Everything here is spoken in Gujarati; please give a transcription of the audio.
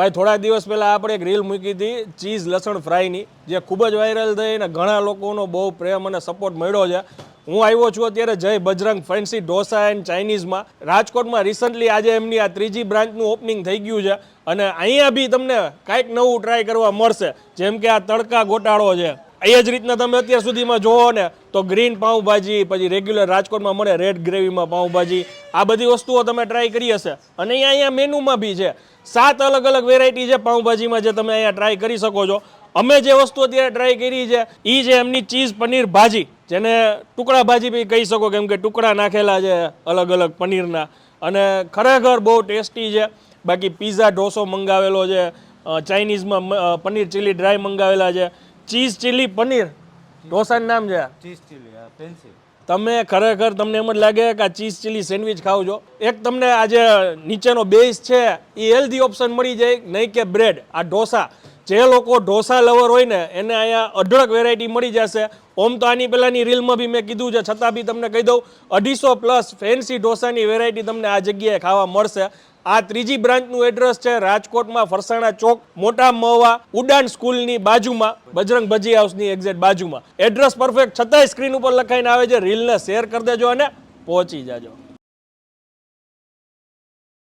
ભાઈ, થોડા દિવસ પહેલાં આપણે એક રીલ મૂકી હતી, ચીઝ લસણ ફ્રાયની, જે ખૂબ જ વાયરલ થઈ અને ઘણા લોકોનો બહુ પ્રેમ અને સપોર્ટ મળ્યો છે. હું આવ્યો છું અત્યારે જય બજરંગ ફેન્સી ઢોસા એન્ડ ચાઇનીઝમાં રાજકોટમાં રિસન્ટલી આજે એમની આ ત્રીજી બ્રાન્ચનું ઓપનિંગ થઈ ગયું છે અને અહીંયા બી તમને કાંઈક નવું ટ્રાય કરવા મળશે. જેમ કે આ તડકા ગોટાળો છે. એ જ રીતના તમે અત્યાર સુધીમાં જોવો ને, તો ગ્રીન પાઉંભાજી, પછી રેગ્યુલર રાજકોટમાં મળે રેડ ગ્રેવીમાં પાઉંભાજી. આ બધી વસ્તુઓ તમે ટ્રાય કરી હશે. અને અહીંયા અહીંયા મેનુમાં બી છે. સાત અલગ અલગ વેરાયટી છે પાઉંભાજીમાં જે તમે અહીંયા ટ્રાય કરી શકો છો. અમે જે વસ્તુ અત્યારે ટ્રાય કરી છે એ છે એમની ચીઝ પનીર ભાજી. જેને ટુકડા ભાજી બી કહી શકો કેમ કે ટુકડા નાખેલા છે અલગ અલગ પનીરના. અને ખરેખર બહુ ટેસ્ટી છે. બાકી પીઝા ઢોસો મંગાવેલો છે. ચાઇનીઝમાં પનીર ચીલી ડ્રાય મંગાવેલા છે. Cheese chilli paneer. ઢોસાનું નામ છે. ચીઝ ચીલી પેન્સિલ તમે ખરેખર તમને એમ જ લાગે કે આ ચીઝ ચીલી સેન્ડવિચ ખાવ છો એક તમને આ જે નીચેનો બેઝ છે એ હેલ્ધી ઓપ્શન મળી જાય નહીં કે બ્રેડ આ ઢોસા. જે લોકો ઢોસા લવર હોય ને એને અહીંયા અઢળક વેરાયટી મળી જશે. ઓમ તો આની પહેલાંની રીલમાં બી મેં કીધું છે છતાં બી તમને કહી દઉં અઢીસો પ્લસ ફેન્સી ઢોસાની વેરાયટી તમને આ જગ્યાએ ખાવા મળશે. આ ત્રીજી બ્રાન્ચનું એડ્રેસ છે રાજકોટમાં ફરસાણા ચોક, મોટા મહવા, ઉડાન સ્કૂલની બાજુમાં, બજરંગ ભજી હાઉસની એક્ઝેક્ટ બાજુમાં. એડ્રેસ પરફેક્ટ છતાંય સ્ક્રીન ઉપર લખાઈને આવે છે, રીલને શેર કરી દેજો અને પહોંચી જાજો.